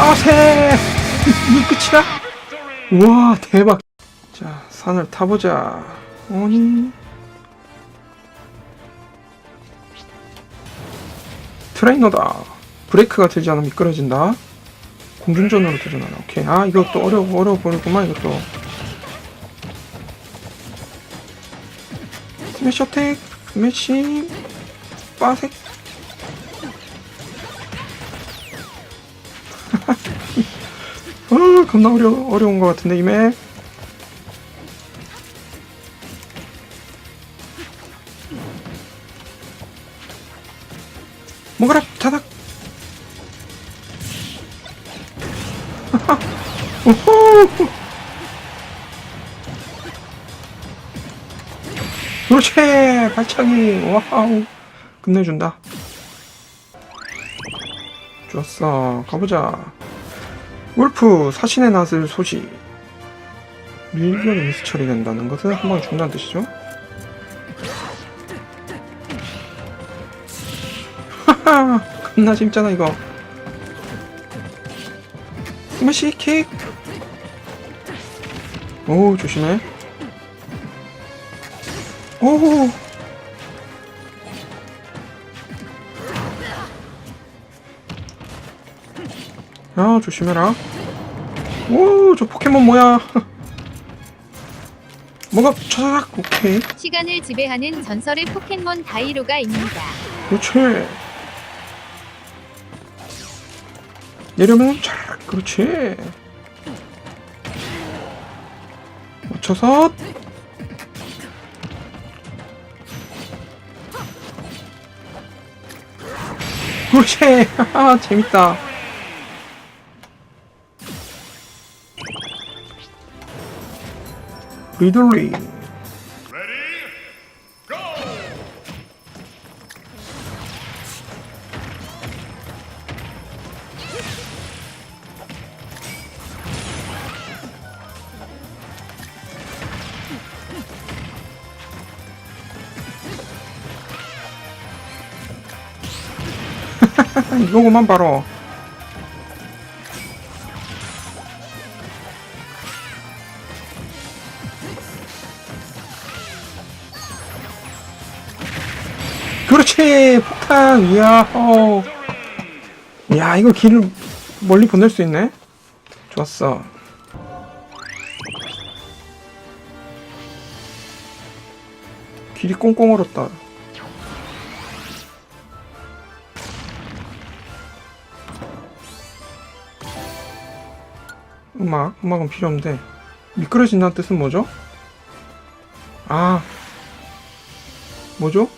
빠세! 이 끝이야? 우와, 대박. 자, 산을 타보자. 오니. 트레이너다. 브레이크가 되지 않으면 미끄러진다. 공중전으로 도전하라. 오케이. 아, 이것도 어려워, 어려워 보이구만, 이것도. 스매시 어택, 스매시, 빠색. 아, 겁나 어려, 어려운 것 같은데, 이 맵. 먹어라, 자닥. 오호. 그렇지, 발차기. 와우. 끝내준다. 좋았어. 가보자. 울프 사신의 낫을 소지 밀격이 미스 처리 된다는 것은 한 방에 죽는다는 뜻이죠. 하하 겁나 재밌잖아 이거. 스매시 킥! 오 조심해. 오 야 조심해라. 오저 포켓몬 뭐야? 뭐가 차삭 오케이. 시간을 지배하는 전설의 포켓몬 다이로가 입니다. 그렇지. 내려면 촤 그렇지. 맞춰서. 그렇지. 재밌다 리들리 이거구만 바로 그렇지 폭탄 이야 어. 야 이거 길을 멀리 보낼 수 있네 좋았어 길이 꽁꽁 얼었다 음악 음악은 필요 없는데 미끄러진다는 뜻은 뭐죠? 아 뭐죠?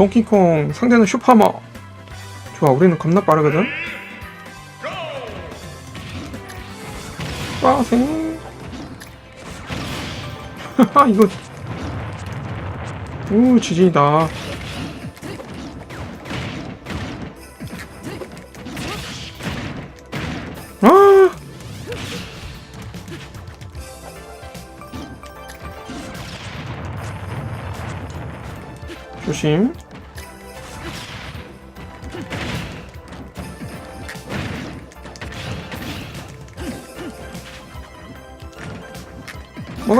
동키콩 상대는 슈퍼머. 좋아 우리는 겁나 빠르거든. 빠생 하하 이거. 오 지진이다. 아! 조심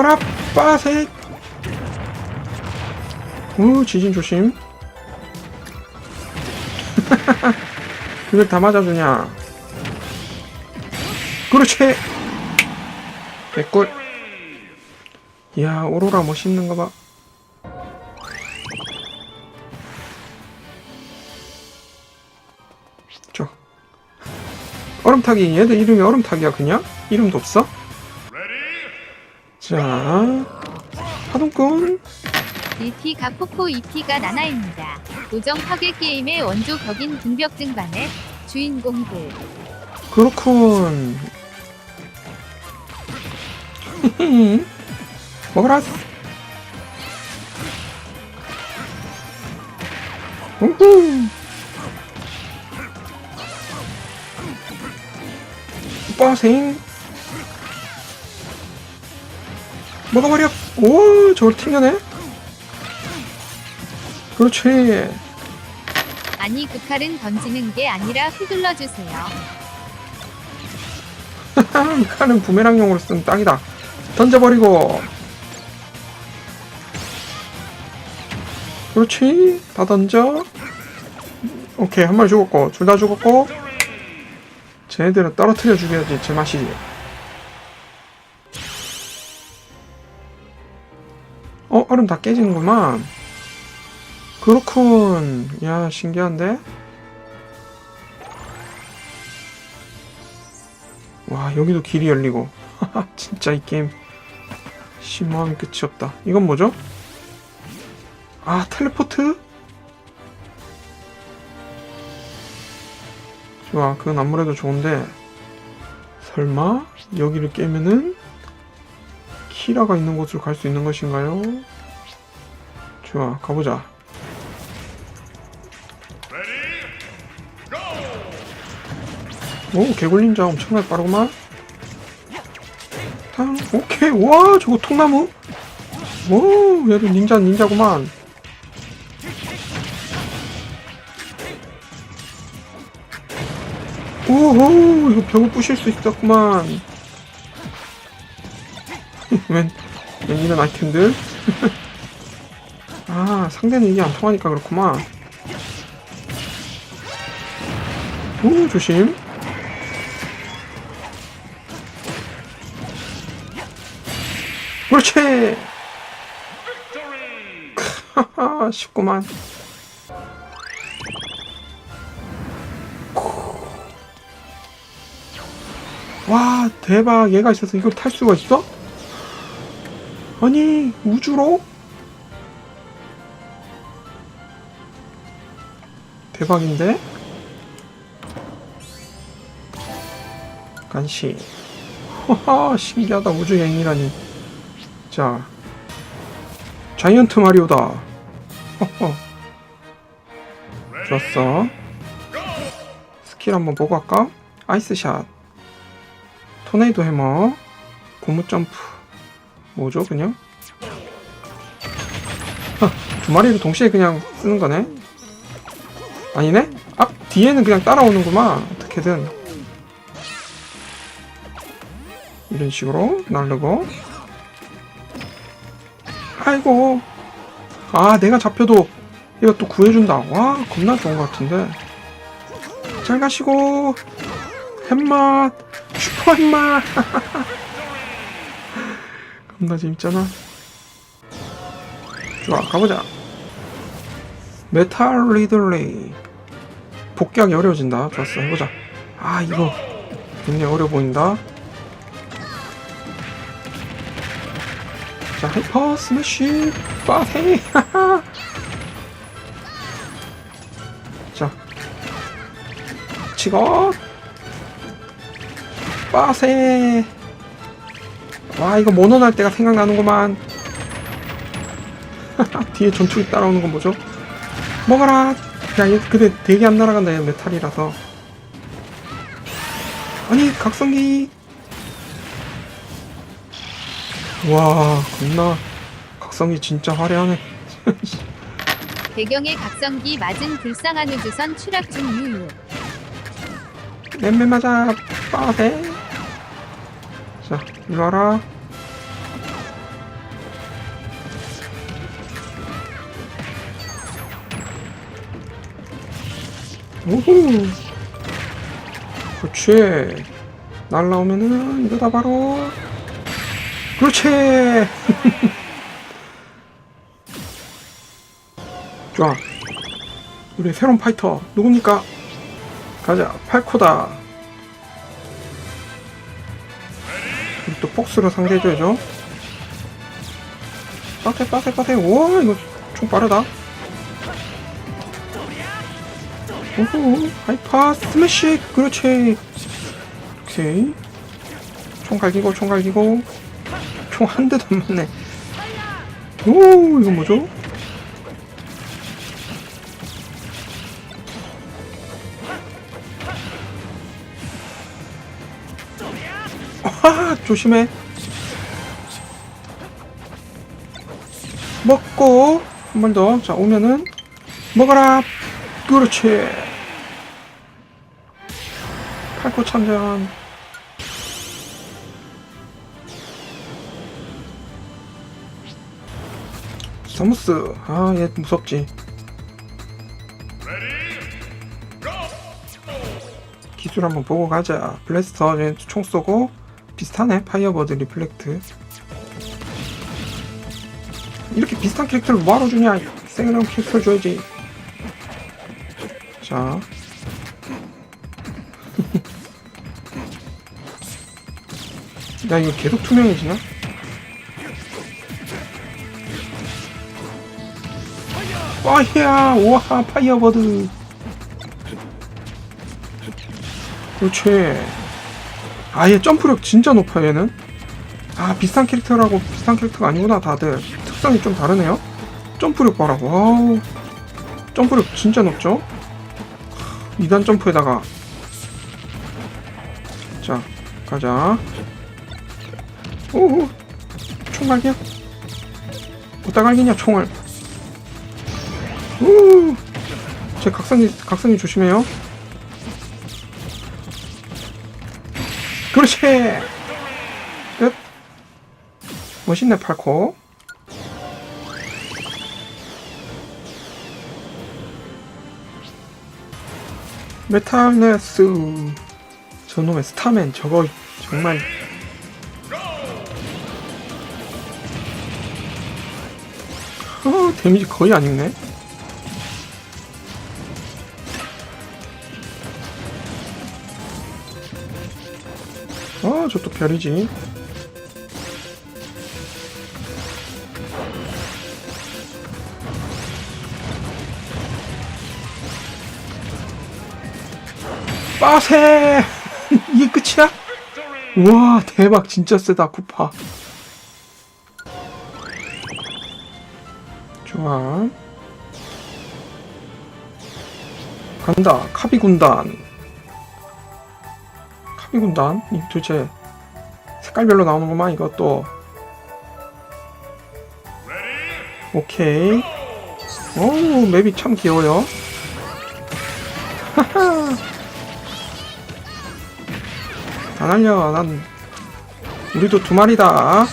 먹어라 빠색 오 지진 조심. 그걸 다 맞아주냐? 그렇지! 개꿀. 이야 오로라 멋있는 거봐. 저. 얼음타기. 얘들 이름이 얼음타기야 그냥? 이름도 없어? 자 파동꾼 DT 가 포코 ET가 나나입니다. 우정 파괴 게임의 원조 격인 등벽 등반의 주인공들. 그렇군. 먹어라. 우후. 빠생 먹어버려 오 저걸 튕겨내 그렇지 아니 그 칼은 던지는 게 아니라 휘둘러 주세요. 이 칼은 부메랑용으로 쓰면 딱이다. 던져버리고. 그렇지. 다 던져. 오케이, 한 마리 죽었고, 둘 다 죽었고. 쟤네들은 떨어뜨려 죽여야지, 제 맛이지. 얼음 다 깨지는구만. 그렇군. 야, 신기한데? 와 여기도 길이 열리고 진짜 이 게임 심오함이 끝이 없다 이건 뭐죠? 아 텔레포트? 좋아 그건 아무래도 좋은데 설마 여기를 깨면은 키라가 있는 곳으로 갈 수 있는 것인가요? 좋아 가보자. 오 개굴림자 엄청나게 빠르구만. 탕 오케이 와 저거 통나무. 오 얘도 닌자 닌자구만. 오호 이거 벽을 부실 수 있었구만. 웬, 웬 이런 아이템들? 아 상대는 이게 안 통하니까 그렇구만. 오 조심. 그렇지! 쉽구만. 와 대박. 얘가 있어서 이걸 탈 수가 있어? 아니 우주로? 대박인데? 간시 하하 신기하다. 우주여행이라니. 자. 자이언트 마리오다. 허허. 좋았어. 스킬 한번 보고 할까? 아이스샷. 토네이도 해머. 고무 점프. 뭐죠 그냥? 하, 두 마리를 동시에 그냥 쓰는 거네 아니네? 앞 뒤에는 그냥 따라오는구만. 어떻게든. 이런 식으로 날르고. 아이고. 아 내가 잡혀도 얘가 또 구해준다. 와 겁나 좋은 것 같은데. 잘 가시고. 햄맛. 슈퍼 햄맛. 겁나 재밌잖아. 좋아 가보자 메탈 리들레이. 복귀하기 어려워진다. 좋았어. 해보자. 아 이거 굉장히 어려워 보인다. 자, 하이퍼 스매시 빠세. 자, 치고 빠세. 와, 이거 모논 할 때가 생각나는구만. 뒤에 전투기 따라오는 건 뭐죠? 먹어라. 야, 얘 근데 되게 안 날아간다, 얘 메탈이라서. 아니, 각성기. 와 겁나. 각성기 진짜 화려하네. 배경에 각성기 맞은 불쌍한 우주선 추락 중 유유. 맴매 맞아. 빠세 자 이리 와라 오호 그렇지. 날라오면은 이거다 바로. 그렇지. 좋아. 우리 새로운 파이터 누굽니까? 가자. 팔코다. 또 폭스로 상대해줘야죠. 빠세 빠세 빠세. 우와 이거 총 빠르다 오호 하이파 스매시 그렇지. 오케이. 총 갈기고 총 갈기고. 총 한 대도 안 맞네. 오 이거 뭐죠? 아 조심해. 먹고 한 번 더. 자 오면은 먹어라. 그렇지. 팔코 참전. 사무스. 아, 얘 무섭지. 기술 한번 보고 가자. 블래스터 얘총 쏘고 비슷하네. 파이어버드 리플렉트. 이렇게 비슷한 캐릭터를 뭐하러 주냐? 생으로 캐릭터 줘야지. 자. 야, 이거 계속 투명해지나? 와이야! 우와, 파이어버드! 그렇지. 아얘 점프력 진짜 높아 얘는. 아 비슷한 캐릭터라고 비슷한 캐릭터가 아니구나 다들. 특성이 좀 다르네요. 점프력 봐라. 와우. 점프력 진짜 높죠? 2단 점프에다가 자 가자. 오오 총갈기야? 어디다 갈기냐 총을. 오. 제 각성기 각성기 조심해요. 그렇지! 끝! 멋있네, 팔코. 메탈네스. 저놈의 스타맨, 저거, 정말. 데미지 거의 안 입네. 아, 저또 별이지. 빠세! 이게 끝이야? 우와, 대박, 진짜 세다, 쿠파. 아. 간다, 카비 군단. 카비 군단? 이 도대체 색깔별로 나오는구만 이것도. 오케이. 오 맵이 참 귀여워요. 하하. 다 날려. 난 우리도 두 마리다.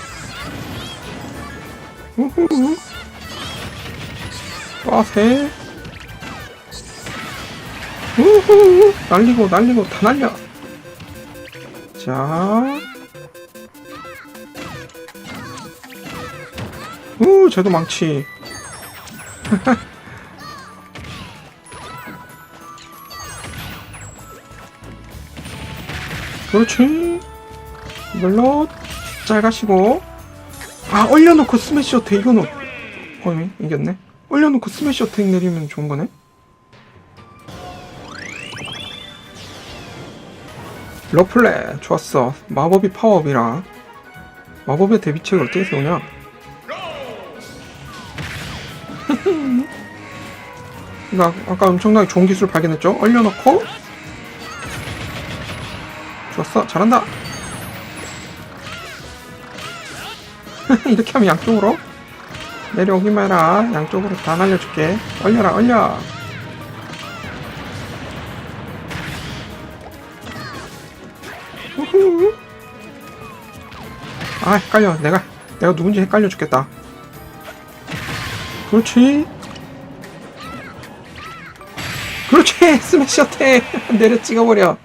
우후 빠세 우후 날리고 날리고 다 날려 자. 우, 쟤도 망치. 그렇지. 이걸로 잘 가시고. 아, 얼려놓고 스매시 어택, 이거는. 어이, 이겼네. 얼려놓고 스매시 어택 내리면 좋은 거네. 러플레 좋았어. 마법이 파워업이라. 마법의 대비책을 어떻게 세우냐? 나 아까 엄청나게 좋은 기술 발견했죠? 얼려놓고. 좋았어. 잘한다. 이렇게 하면 양쪽으로 내려오기만 해라 양쪽으로 다 날려줄게. 얼려라 얼려. 우후. 아 헷갈려. 내가 내가 누군지 헷갈려 죽겠다. 그렇지. 그렇지. 스매시 어택 내려 찍어버려